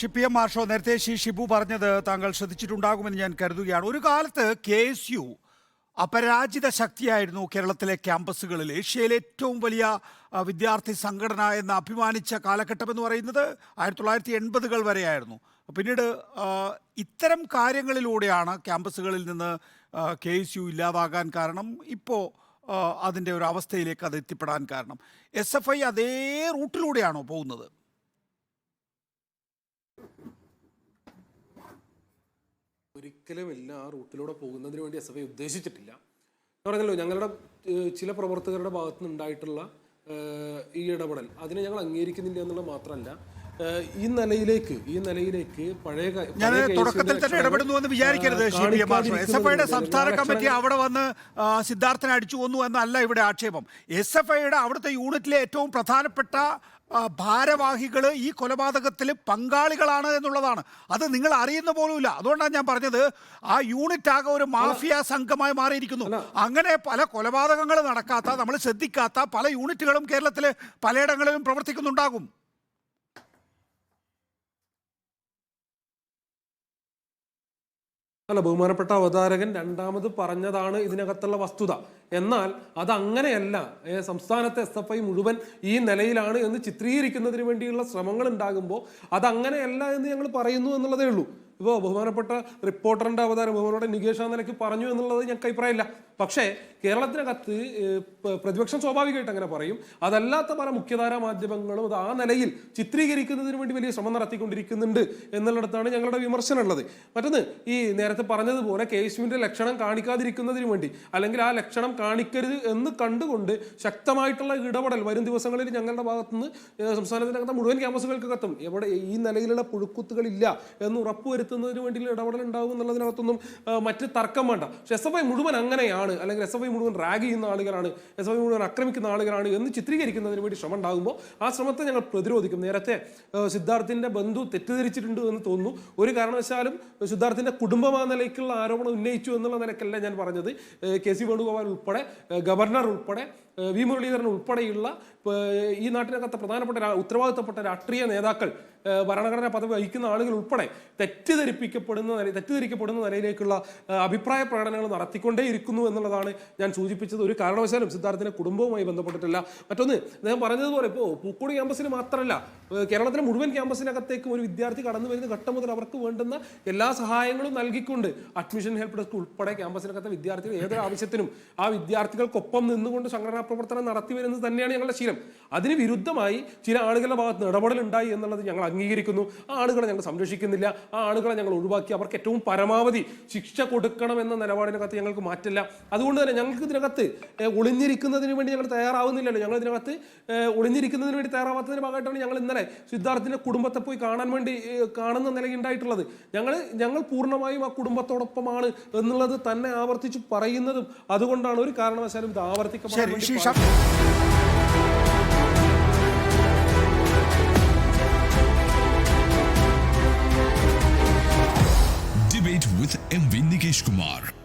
Shippy M മാർഷോ നേരത്തെ ശ്രീ ഷിബു പറഞ്ഞത് താങ്കൾ ശ്രദ്ധിച്ചിട്ടുണ്ടാകുമെന്ന് ഞാൻ കരുതുകയാണ്. ഒരു കാലത്ത് കെ എസ് യു അപരാജിത ശക്തിയായിരുന്നു കേരളത്തിലെ ക്യാമ്പസുകളിൽ. ഏഷ്യയിലെ ഏറ്റവും വലിയ വിദ്യാർത്ഥി സംഘടന എന്ന് അഭിമാനിച്ച കാലഘട്ടം എന്ന് പറയുന്നത് ആയിരത്തി തൊള്ളായിരത്തി എൺപതുകൾ വരെയായിരുന്നു. പിന്നീട് ഇത്തരം കാര്യങ്ങളിലൂടെയാണ് ക്യാമ്പസുകളിൽ നിന്ന് കെ എസ് യു ഇല്ലാതാകാൻ കാരണം ഇപ്പോൾ അതിന്റെ ഒരു അവസ്ഥയിലേക്ക് അത് എത്തിപ്പെടാൻ കാരണം. എസ് എഫ് ഐ അതേ റൂട്ടിലൂടെയാണോ പോകുന്നത്? ഒരിക്കലും ഇല്ല ആ റൂട്ടിലൂടെ പോകുന്നതിന് വേണ്ടി എസ് എഫ് ഐ ഉദ്ദേശിച്ചിട്ടില്ല. പറഞ്ഞല്ലോ ഞങ്ങളുടെ ചില പ്രവർത്തകരുടെ ഭാഗത്തു നിന്നുണ്ടായിട്ടുള്ള ഈ ഇടപെടൽ. അതിനെ ഞങ്ങൾ അംഗീകരിക്കുന്നില്ല എന്നുള്ളത് മാത്രമല്ല ഈ നിലയിലേക്ക് ഈ നിലയിലേക്ക് പഴയ ഞാൻ തുടക്കത്തിൽ തന്നെ ഇടപെടുന്നു എന്ന് വിചാരിക്കരുത് എസ് എഫ് ഐയുടെ സംസ്ഥാന കമ്മിറ്റി അവിടെ വന്ന് സിദ്ധാർത്ഥനെ അടിച്ചു കൊന്നു എന്നല്ല ഇവിടെ ആക്ഷേപം. എസ് എഫ് ഐയുടെ അവിടുത്തെ യൂണിറ്റിലെ ഏറ്റവും പ്രധാനപ്പെട്ട ഭാരവാഹികൾ ഈ കൊലപാതകത്തിൽ പങ്കാളികളാണ് എന്നുള്ളതാണ്. അത് നിങ്ങൾ അറിയുന്ന പോലുമില്ല. അതുകൊണ്ടാണ് ഞാൻ പറഞ്ഞത് ആ യൂണിറ്റ് ആകെ ഒരു മാഫിയ സംഘമായി മാറിയിരിക്കുന്നു. അങ്ങനെ പല കൊലപാതകങ്ങൾ നടക്കാത്ത നമ്മൾ ശ്രദ്ധിക്കാത്ത പല യൂണിറ്റുകളും കേരളത്തിൽ പലയിടങ്ങളിലും പ്രവർത്തിക്കുന്നുണ്ടാകും. അല്ല ബഹുമാനപ്പെട്ട അവതാരകൻ രണ്ടാമത് പറഞ്ഞതാണ് ഇതിനകത്തുള്ള വസ്തുത. എന്നാൽ അത് അങ്ങനെയല്ല സംസ്ഥാനത്തെ എസ് എഫ് ഐ മുഴുവൻ ഈ നിലയിലാണ് എന്ന് ചിത്രീകരിക്കുന്നതിന് വേണ്ടിയുള്ള ശ്രമങ്ങൾ ഉണ്ടാകുമ്പോൾ അത് അങ്ങനെയല്ല എന്ന് ഞങ്ങൾ പറയുന്നു എന്നുള്ളതേ ഉള്ളൂ. ഇപ്പോൾ ബഹുമാനപ്പെട്ട റിപ്പോർട്ടറിന്റെ അവതാരം ബഹുമാനപ്പെട്ട നികേഷ് ആ നിലയ്ക്ക് പറഞ്ഞു എന്നുള്ളത് ഞങ്ങൾക്ക് അഭിപ്രായമില്ല. പക്ഷേ കേരളത്തിനകത്ത് പ്രതിപക്ഷം സ്വാഭാവികമായിട്ട് അങ്ങനെ പറയും. അതല്ലാത്ത പല മുഖ്യധാരാ മാധ്യമങ്ങളും അത് ആ നിലയിൽ ചിത്രീകരിക്കുന്നതിന് വേണ്ടി വലിയ ശ്രമം നടത്തിക്കൊണ്ടിരിക്കുന്നുണ്ട് എന്നുള്ളിടത്താണ് ഞങ്ങളുടെ വിമർശനം ഉള്ളത് മറ്റൊന്ന് ഈ നേരത്തെ പറഞ്ഞതുപോലെ കേസുവിന്റെ ലക്ഷണം കാണിക്കാതിരിക്കുന്നതിന് വേണ്ടി അല്ലെങ്കിൽ ആ ലക്ഷണം കാണിക്കരുത് എന്ന് കണ്ടുകൊണ്ട് ശക്തമായിട്ടുള്ള ഇടപെടൽ വരും ദിവസങ്ങളിൽ ഞങ്ങളുടെ ഭാഗത്തുനിന്ന് സംസ്ഥാനത്തിനകത്ത് മുഴുവൻ ക്യാമ്പസുകൾക്കകത്തും. എവിടെ ഈ നിലയിലുള്ള പുഴുക്കുത്തുകളില്ല എന്ന് ഉറപ്പുവരുത്തുന്നതിന് വേണ്ടി ഇടപെടൽ ഉണ്ടാവും എന്നുള്ളതിനകത്തൊന്നും മറ്റ് തർക്കം വേണ്ട. പക്ഷെ എസ് എഫ് ഐ മുഴുവൻ അങ്ങനെയാണ്. അല്ലെങ്കിൽ എസ് എഫ് ഐ മുഴുവൻ റാഗ് ചെയ്യുന്ന ആളുകളാണ്. എസ് എഫ് ഐ മുഴുവൻ ആക്രമിക്കുന്ന ആളുകളാണ് എന്ന് ചിത്രീകരിക്കുന്നതിന് വേണ്ടി ശ്രമം ഉണ്ടാകുമ്പോൾ ആ ശ്രമത്തെ ഞങ്ങൾ പ്രതിരോധിക്കും. നേരത്തെ സിദ്ധാർത്ഥിന്റെ ബന്ധു തെറ്റിദ്ധരിച്ചിട്ടുണ്ട് എന്ന് തോന്നുന്നു. ഒരു കാരണവശാലും സിദ്ധാർത്ഥിന്റെ കുടുംബം ആ നിലയ്ക്കുള്ള ആരോപണം ഉന്നയിച്ചു എന്നുള്ള നിലയ്ക്കല്ല ഞാൻ പറഞ്ഞത്. കെ സി വേണുഗോപാൽ ഉൾപ്പെടെ ഗവർണർ ഉൾപ്പെടെ വി മുരളീധരൻ ഉൾപ്പെടെയുള്ള ഈ നാട്ടിനകത്ത് പ്രധാനപ്പെട്ട ഉത്തരവാദിത്തപ്പെട്ട രാഷ്ട്രീയ നേതാക്കൾ ഭരണഘടനാ പദവി വഹിക്കുന്ന ആളുകൾ ഉൾപ്പെടെ തെറ്റിദ്ധരിപ്പിക്കപ്പെടുന്ന തെറ്റിദ്ധരിക്കപ്പെടുന്ന നിലയിലേക്കുള്ള അഭിപ്രായ പ്രകടനങ്ങൾ നടത്തിക്കൊണ്ടേയിരിക്കുന്നു എന്നുള്ളതാണ് ഞാൻ സൂചിപ്പിച്ചത്. ഒരു കാരണവശാലും സിദ്ധാർത്ഥിന്റെ കുടുംബവുമായി ബന്ധപ്പെട്ടിട്ടില്ല. മറ്റൊന്ന് അദ്ദേഹം പറഞ്ഞതുപോലെ ഇപ്പോൾ പൂക്കോട് ക്യാമ്പസിന് മാത്രമല്ല കേരളത്തിലെ മുഴുവൻ ക്യാമ്പസിനകത്തേക്ക് ഒരു വിദ്യാർത്ഥി കടന്നു വരുന്ന ഘട്ടം മുതൽ അവർക്ക് വേണ്ടുന്ന എല്ലാ സഹായങ്ങളും നൽകിക്കൊണ്ട് അഡ്മിഷൻ ഹെൽപ്പ് ഡെസ്ക് ഉൾപ്പെടെ ക്യാമ്പസിനകത്തെ വിദ്യാർത്ഥികൾ ഏതൊരു ആവശ്യത്തിനും ആ വിദ്യാർത്ഥികൾക്കൊപ്പം നിന്നുകൊണ്ട് സംഘടനാ പ്രവർത്തനം നടത്തി വരുന്നത് തന്നെയാണ് ഞങ്ങളുടെ ശീലം. അതിന് വിരുദ്ധമായി ചില ആളുകളുടെ ഭാഗത്ത് ഇടപെടലുണ്ടായി എന്നുള്ളത് ഞങ്ങൾ അംഗീകരിക്കുന്നു. ആ ആളുകളെ ഞങ്ങൾ സംരക്ഷിക്കുന്നില്ല. ആ ആളുകളെ ഞങ്ങൾ ഒഴിവാക്കി. അവർക്ക് ഏറ്റവും പരമാവധി ശിക്ഷ കൊടുക്കണം എന്ന നിലപാടിനകത്ത് ഞങ്ങൾക്ക് മാറ്റില്ല അതുകൊണ്ട് തന്നെ ഞങ്ങൾക്ക് ഇതിനകത്ത് ഒളിഞ്ഞിരിക്കുന്നതിന് വേണ്ടി ഞങ്ങൾ തയ്യാറാവുന്നില്ലല്ലോ. ഞങ്ങൾ ഇതിനകത്ത് ഒളിഞ്ഞിരിക്കുന്നതിന് വേണ്ടി തയ്യാറാവാത്തതിന് ഭാഗമായിട്ടാണ് ഞങ്ങൾ ഇന്നലെ സിദ്ധാർത്ഥിന്റെ കുടുംബത്തെ പോയി കാണാൻ വേണ്ടി കാണുന്ന നിലയുണ്ടായിട്ടുള്ളത് ഞങ്ങൾ ഞങ്ങൾ പൂർണമായും ആ കുടുംബത്തോടൊപ്പമാണ് എന്നുള്ളത് തന്നെ ആവർത്തിച്ച് പറയുന്നതും അതുകൊണ്ടാണ് ഒരു കാരണവശാലും ഇത് ആവർത്തിക്കപ്പെടാൻ Rajesh Kumar